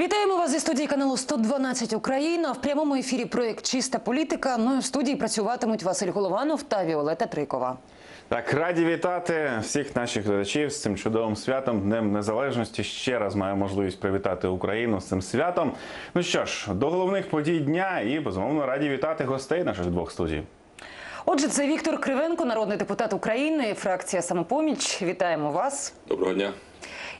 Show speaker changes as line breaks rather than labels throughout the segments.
Вітаємо вас зі студії каналу 112 Україна. В прямому ефірі проєкт Чиста політика. Ну в студії працюватимуть Василь Голованов та Віолета Трикова.
Так, раді вітати всіх наших глядачів з цим чудовим святом, Днем Незалежності. Ще раз маю можливість привітати Україну з цим святом. Ну що ж, до головних подій дня і безумовно раді вітати гостей наших двох студій.
Отже, це Віктор Кривенко, народний депутат України, фракція Самопоміч. Вітаємо вас.
Доброго дня.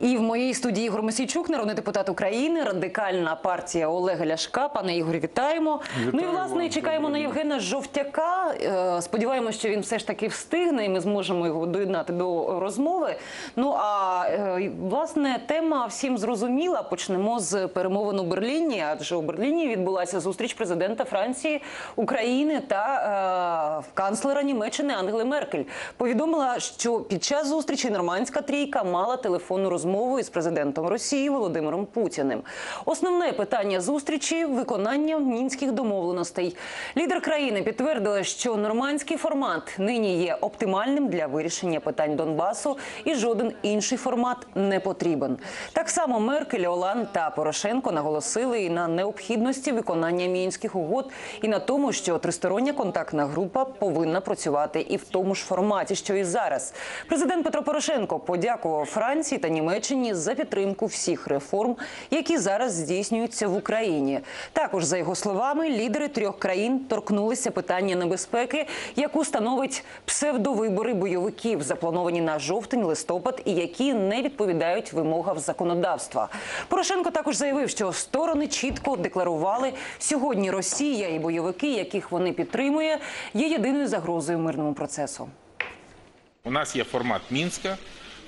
І в моїй студії Ігор Мосійчук, народний депутат України, радикальна партія Олега Ляшка. Пане Ігорі, вітаємо. ну і власне чекаємо на Євгена Жовтяка. Е, Сподіваємося, що він все ж таки встигне, і ми зможемо його доєднати до розмови. Ну а е, власне тема всім зрозуміла. Почнемо з перемовин у Берліні, адже у Берліні відбулася зустріч президента Франції, України та е, канцлера Німеччини Ангели Меркель. Повідомила, що під час зустрічі нормандська трійка мала телефонну розмову із президентом Росії Володимиром Путіним. Основне питання зустрічі виконання мінських домовленостей. Лідер країни підтвердила, що нормандський формат нині є оптимальним для вирішення питань Донбасу, і жоден інший формат не потрібен. Так само Меркель, Олан та Порошенко наголосили і на необхідності виконання мінських угод, і на тому, що тристороння контактна група повинна працювати і в тому ж форматі, що і зараз. Президент Петро Порошенко подякував Франції та Німеччині за підтримку всіх реформ, які зараз здійснюються в Україні. Також за його словами, лідери трьох країн торкнулися питання небезпеки, яку становить псевдовибори бойовиків, заплановані на жовтень-листопад, і які не відповідають вимогам законодавства. Порошенко також заявив, що сторони чітко декларували сьогодні Росія і бойовики, яких вони підтримує, є єдиною загрозою мирному процесу.
У нас є формат Мінська,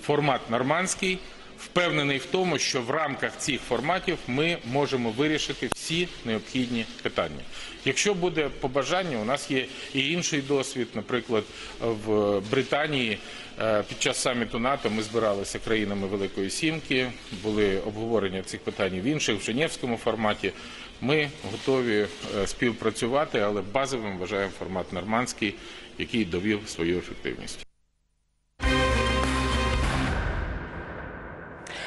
формат Нормандський. Впевнений в тому, що в рамках цих форматів ми можемо вирішити всі необхідні питання. Якщо буде побажання, у нас є і інший досвід. Наприклад, в Британії е, під час саміту НАТО ми збиралися країнами Великої Сімки, були обговорення цих питань в інших в Женевському форматі. Ми готові е, співпрацювати, але базовим вважаємо формат нормандський, який довів свою ефективність.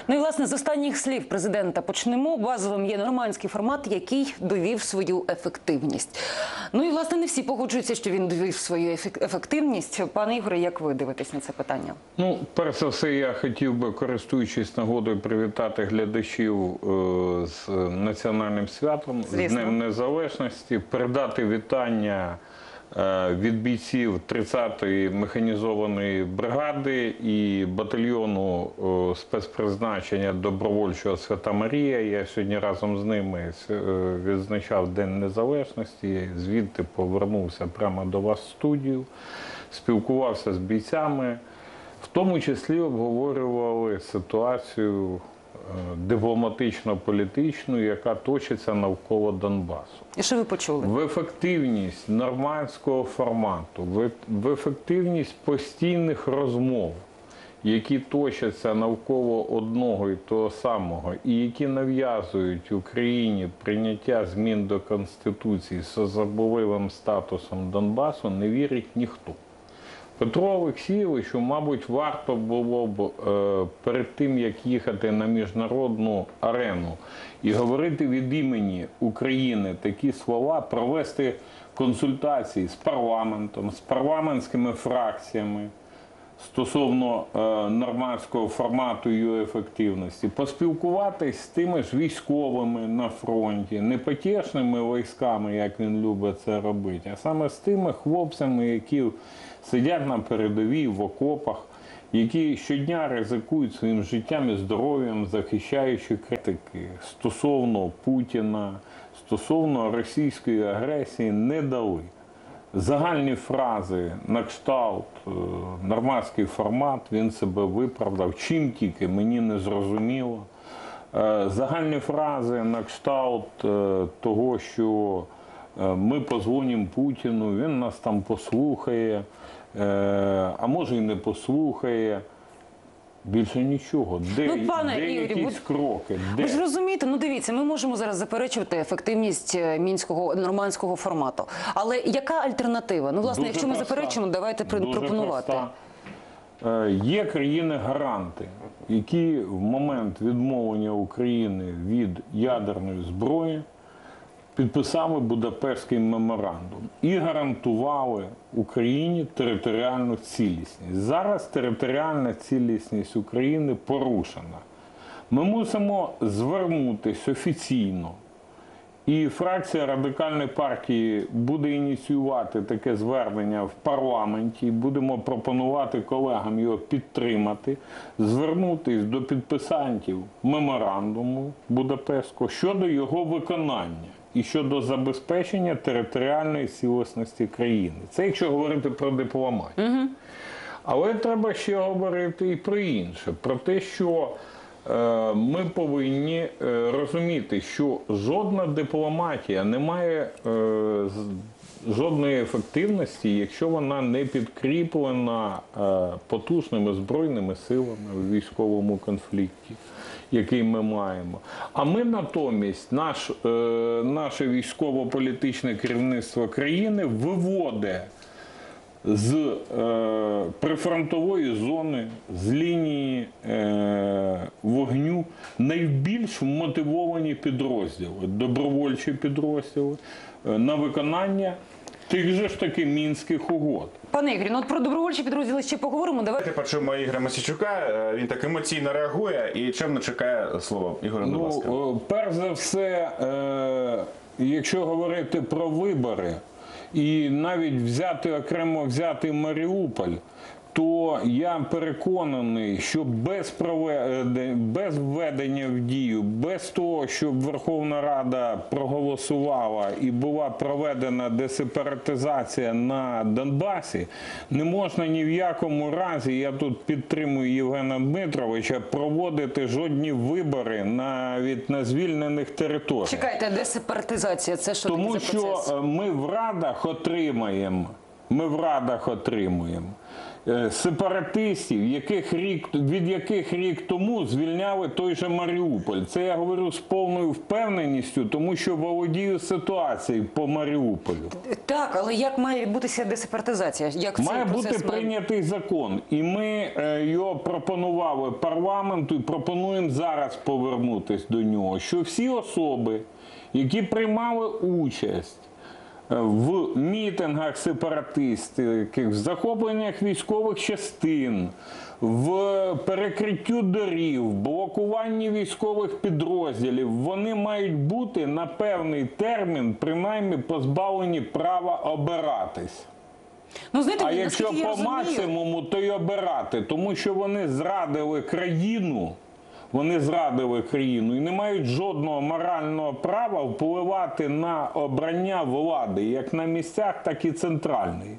Ну і власне з останніх слів президента почнемо. Базовим є нормандський формат, який довів свою ефективність. Ну і власне не всі погоджуються, що він довів свою ефек- ефективність. Пане Ігоре, як ви дивитесь на це питання?
Ну, перш за все, я хотів би, користуючись нагодою, привітати глядачів е, з національним святом,
Звісно.
з Днем Незалежності, передати вітання від бійців 30-ї механізованої бригади і батальйону е, спецпризначення добровольчого Свята Марія. Я сьогодні разом з ними е, відзначав День Незалежності. Звідти повернувся прямо до вас в студію, спілкувався з бійцями. В тому числі обговорювали ситуацію е, дипломатично-політичну, яка точиться навколо Донбасу.
І що ви почули?
В ефективність нормандського формату, в- в ефективність постійних розмов, які точаться навколо одного і того самого, і які нав'язують Україні прийняття змін до Конституції з особливим статусом Донбасу, не вірить ніхто. Петру Олексійовичу, мабуть, варто було б е, перед тим, як їхати на міжнародну арену і говорити від імені України такі слова, провести консультації з парламентом, з парламентськими фракціями стосовно е, нормандського формату і ефективності, поспілкуватись з тими ж військовими на фронті, не потішними військами, як він любить це робити, а саме з тими хлопцями, які сидять на передовій в окопах, які щодня ризикують своїм життям і здоров'ям, захищаючи критики стосовно Путіна, стосовно російської агресії, не дали. Загальні фрази на кшталт, е, нормандський формат, він себе виправдав. Чим тільки мені не зрозуміло. Е, Загальні фрази на кшталт е, того, що ми позвонимо Путіну, він нас там послухає, а може і не послухає. Більше нічого. Де,
Ну, пане
де
Ігорю,
якісь
будь-
кроки? Де?
Ви ж розумієте, ну дивіться, ми можемо зараз заперечувати ефективність е, мінського нормандського формату. Але яка альтернатива? Ну, власне,
Дуже
якщо ми
проста.
заперечимо, давайте
Дуже
пропонувати.
проста. е, є країни-гаранти, які в момент відмовлення України від ядерної зброї підписали Будапештський меморандум і гарантували Україні територіальну цілісність. Зараз територіальна цілісність України порушена. Ми мусимо звернутися офіційно. І фракція радикальної партії буде ініціювати таке звернення в парламенті. Будемо пропонувати колегам його підтримати, звернутись до підписантів меморандуму Будапештського щодо його виконання і щодо забезпечення територіальної цілісності країни. Це якщо говорити про дипломатію. Але треба ще говорити і про інше, про те, що е, ми повинні е, розуміти, що жодна дипломатія не має е, жодної ефективності, якщо вона не підкріплена е, потужними збройними силами у військовому конфлікті. Який ми маємо. А ми натомість, наш, е, наше військово-політичне керівництво країни виводить з е, прифронтової зони, з лінії е, вогню найбільш мотивовані підрозділи, добровольчі підрозділи е, на виконання тих же ж таки мінських угод.
Пане Ігорі, ну от про добровольчі підрозділи ще поговоримо. Давайте
почуємо Ігоря Мосійчука. Е, Він так емоційно реагує і чемно чекає слово. Ігоре, будь ласка.
Ну, е, перш за все, е, якщо говорити про вибори, і навіть взяти окремо взяти Маріуполь, то я переконаний, що без проведення, без введення в дію, без того, щоб Верховна Рада проголосувала і була проведена десепаратизація на Донбасі, не можна ні в якому разі, я тут підтримую Євгена Дмитровича, проводити жодні вибори навіть на звільнених територіях.
чекайте, десепаратизація. Це що
Тому що е, ми в радах отримаємо, ми в радах отримуємо е, сепаратистів, яких рік, від яких рік тому звільняли той же Маріуполь. Це я говорю з повною впевненістю, тому що володію ситуацією по Маріуполю.
Так, але як має відбутися десепаратизація? Як
Має
цей
бути
має...
прийнятий закон, і ми е, його пропонували парламенту і пропонуємо зараз повернутися до нього. Що всі особи, які приймали участь в мітингах сепаратистських, в захопленнях військових частин, в перекриттю доріг, блокуванні військових підрозділів, вони мають бути на певний термін, принаймні позбавлені права обиратись.
Ну, знаєте,
А якщо по
розумію,
максимуму, то й обирати, тому що вони зрадили країну. Вони зрадили країну і не мають жодного морального права впливати на обрання влади, як на місцях, так і центральної.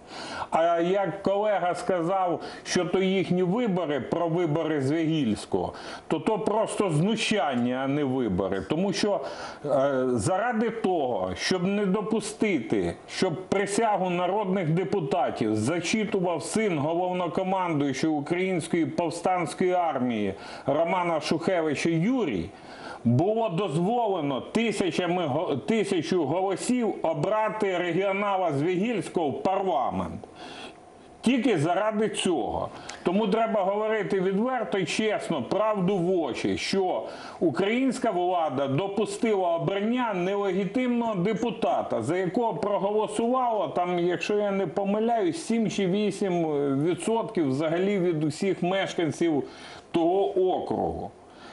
А як колега сказав, що то їхні вибори про вибори з Вігільського, то то просто знущання, а не вибори. Тому що е, заради того, щоб не допустити, щоб присягу народних депутатів зачитував син головнокомандуючого Української повстанської армії Романа Шухевича Юрій. Було дозволено тисячами тисячу голосів обрати регіонала з Вігільського в парламент. Тільки заради цього. Тому треба говорити відверто і чесно, правду в очі, що українська влада допустила обрання нелегітимного депутата, за якого проголосувало там, якщо я не помиляюсь, 7 чи 8 відсотків взагалі від усіх мешканців того округу.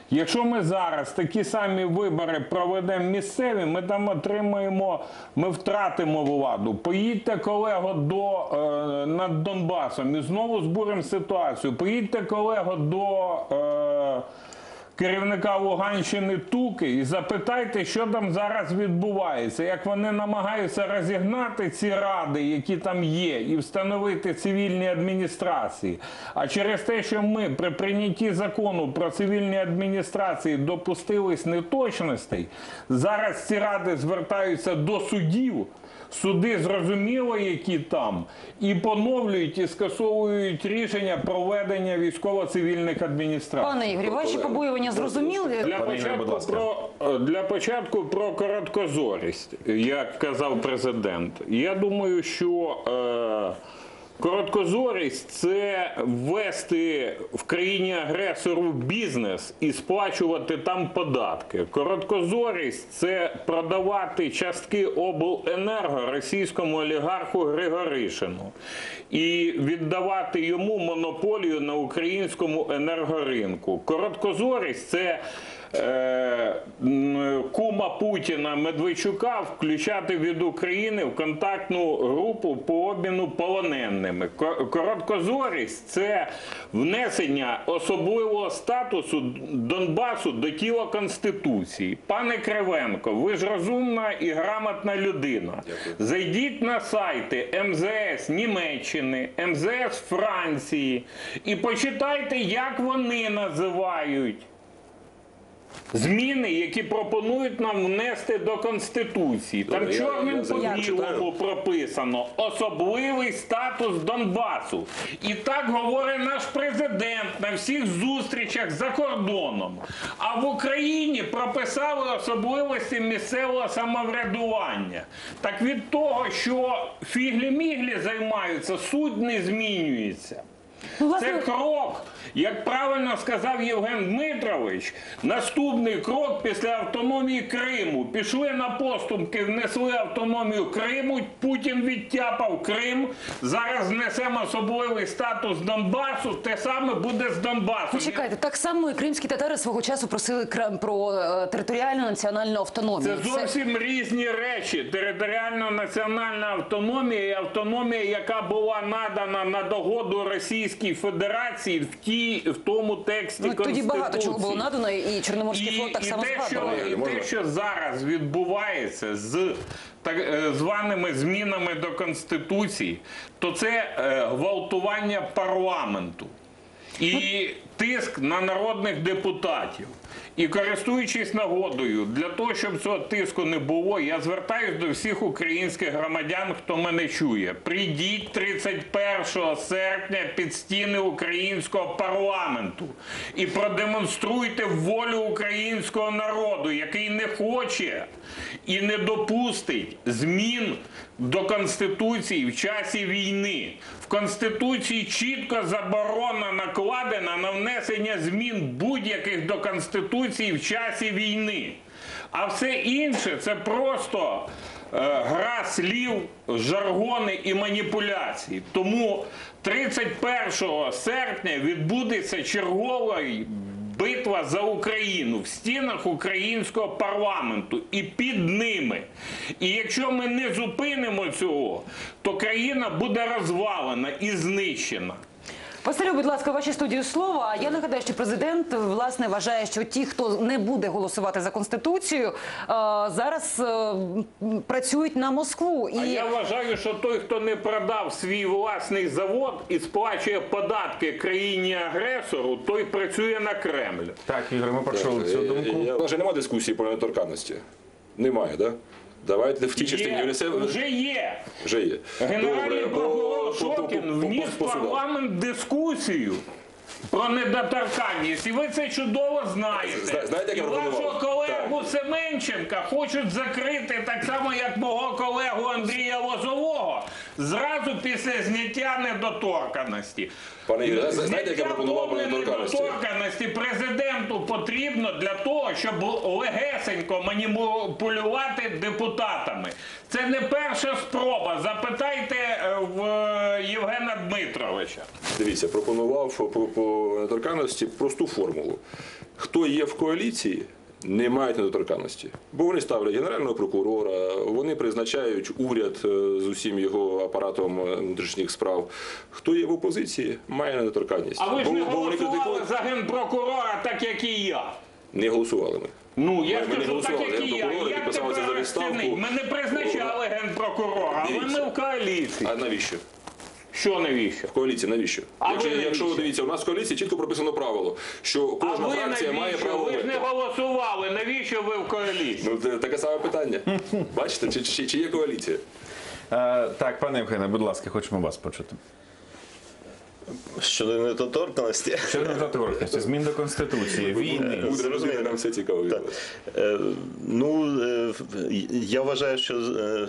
Якщо ми зараз такі самі вибори проведемо місцеві, ми там отримаємо, ми втратимо владу. Поїдьте, колего, до е, над Донбасом і знову збуримо ситуацію. Поїдьте, колего, до е, керівника Луганщини Туки і запитайте, що там зараз відбувається, як вони намагаються розігнати ці ради, які там є, і встановити цивільні адміністрації. А через те, що ми при прийнятті закону про цивільні адміністрації допустились неточностей, зараз ці ради звертаються до судів. Суди зрозуміло, які там, і поновлюють і скасовують рішення проведення військово-цивільних адміністрацій.
Пане Ігорі, ваші побоювання зрозуміли.
Для початку, про, для початку про короткозорість, як казав президент. Я думаю, що е, Короткозорість це ввести в країні агресору бізнес і сплачувати там податки. Короткозорість це продавати частки обленерго російському олігарху Григоришину і віддавати йому монополію на українському енергоринку. Короткозорість це е, кума Путіна Медведчука включати від України в контактну групу по обміну полоненими. Ко- Короткозорість це внесення особливого статусу Донбасу до тіла Конституції. Пане Кривенко, ви ж розумна і грамотна людина. Зайдіть на сайти МЗС Німеччини, МЗС Франції і почитайте, як вони називають зміни, які пропонують нам внести до Конституції. Там
Добре,
чорним
я
по білому прописано особливий статус Донбасу. І так говорить наш президент на всіх зустрічах за кордоном. А в Україні прописали особливості місцевого самоврядування. Так від того, що фіглі-міглі займаються, суть не змінюється.
Ну,
Це крок, як правильно сказав Євген Дмитрович, наступний крок після автономії Криму. Пішли на поступки, внесли автономію Криму. Путін відтяпав Крим. Зараз внесемо особливий статус Донбасу. Те саме буде з Донбасом.
Почекайте, так само і кримські татари свого часу просили про е, територіальну національну автономію.
Це зовсім різні речі. Територіальна національна автономія і автономія, яка була надана на догоду Російській Федерації в тій в тому тексті
Ну, тоді багато чого було надано, і Чорноморський флот так само
те, що,
згадував.
і
Можна?
те, що зараз відбувається з так е, званими змінами до Конституції, то це е, гвалтування парламенту і тиск на народних депутатів. І користуючись нагодою, для того, щоб цього тиску не було, я звертаюся до всіх українських громадян, хто мене чує. Прийдіть 31 серпня під стіни українського парламенту і продемонструйте волю українського народу, який не хоче і не допустить змін до Конституції в часі війни. В Конституції чітко заборона накладена на внесення змін будь-яких до Конституції в часі війни. А все інше це просто е, гра слів, жаргони і маніпуляції. Тому 31 серпня відбудеться черговий битва за Україну в стінах українського парламенту і під ними. І якщо ми не зупинимо цього, то країна буде розвалена і знищена.
Василю, будь ласка, у вашій студії слово. Я нагадаю, що президент власне вважає, що ті, хто не буде голосувати за конституцію, е, зараз е, працюють на Москву.
А
І
я вважаю, що той, хто не продав свій власний завод і сплачує податки країні-агресору, той працює на Кремль.
Так, Ігор, ми почули цю думку.
е, У нас же немає дискусії про недоторканності. Немає, так? Да? Давайте в тій частині
вже є.
Вже є.
Генеральний прокурор Шокін вніс парламент дискусію. Про недоторканність, і ви це чудово знаєте.
Знаєте, як
і
я пропонував?
вашого колегу Семенченка хочуть закрити так само, як мого колегу Андрія Лозового, зразу після зняття недоторканості.
Пане зна- знаєте, як я
Зняття
пропонував про
повної
недоторканності?
недоторканності президенту потрібно для того, щоб легесенько маніпулювати депутатами. Це не перша спроба. Запитайте е, в е, Євгена Дмитровича.
Дивіться, пропонував по, по недоторканності просту формулу. Хто є в коаліції, не мають недоторканності. Бо вони ставлять генерального прокурора, вони призначають уряд е, з усім його апаратом е, внутрішніх справ. Хто є в опозиції, має недоторканність.
А ви ж
Бо-
не голосували
критикують.
за генпрокурора, так як і я.
Не голосували ми.
Ну, я ж
Ми
кажу, так як і я. Як тепер
за відставку.
Ми не призначали генпрокурора, а ви не в коаліції.
А навіщо?
Що навіщо?
В коаліції навіщо?
А
якщо,
ви
якщо
навіщо?
дивіться, у нас в коаліції чітко прописано правило, що
А
кожна
ви
фракція має право
Ви ж не голосували. Навіщо ви в коаліції?
Ну, це таке саме питання. Бачите, чи, чи, чи є коаліція?
Е, так, пане Євгене, будь ласка, хочемо вас почути.
Щодо недоторканості.
Щодо недоторкності, змін до конституції, війни.
Зрозуміло.
Нам все цікаво.
Так. Е, Ну, е, я вважаю, що е,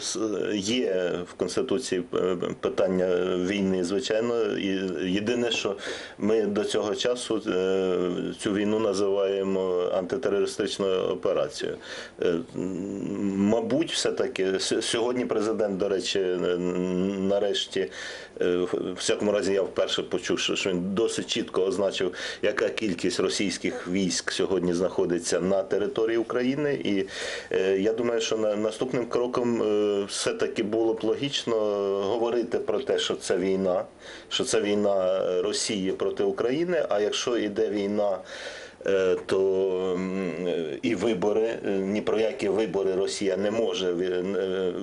є в Конституції питання війни, звичайно. І єдине, що ми до цього часу цю війну називаємо антитерористичною операцією. Мабуть, все-таки сьогодні президент, до речі, нарешті, в всякому разі, я вперше почув, що він досить чітко означив, яка кількість російських військ сьогодні знаходиться на території України. І е, я думаю, що на, наступним кроком е, все-таки було б логічно говорити про те, що це війна, що це війна Росії проти України. А якщо йде війна. е, То і вибори е, ні про які вибори Росія не може е,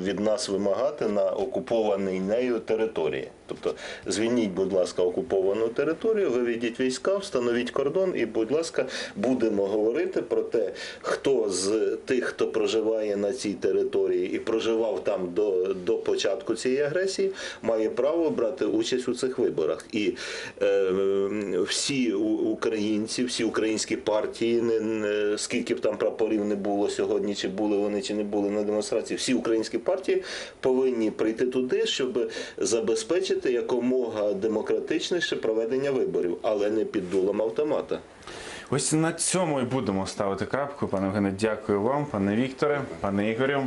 від нас вимагати на окупованій нею території. Тобто звільніть, будь ласка, окуповану територію, виведіть війська, встановіть кордон, і, будь ласка, будемо говорити про те, хто з тих, хто проживає на цій території і проживав там до, до початку цієї агресії, має право брати участь у цих виборах. І е, всі українці, всі українські партії, не, не- скільки б там прапорів не було сьогодні, чи були вони, чи не були на демонстрації, всі українські партії повинні прийти туди, щоб забезпечити якомога демократичніше проведення виборів, але не під дулом автомата.
Ось на цьому і будемо ставити крапку. Пане Євгене, дякую вам, пане Вікторе, пане Ігорю.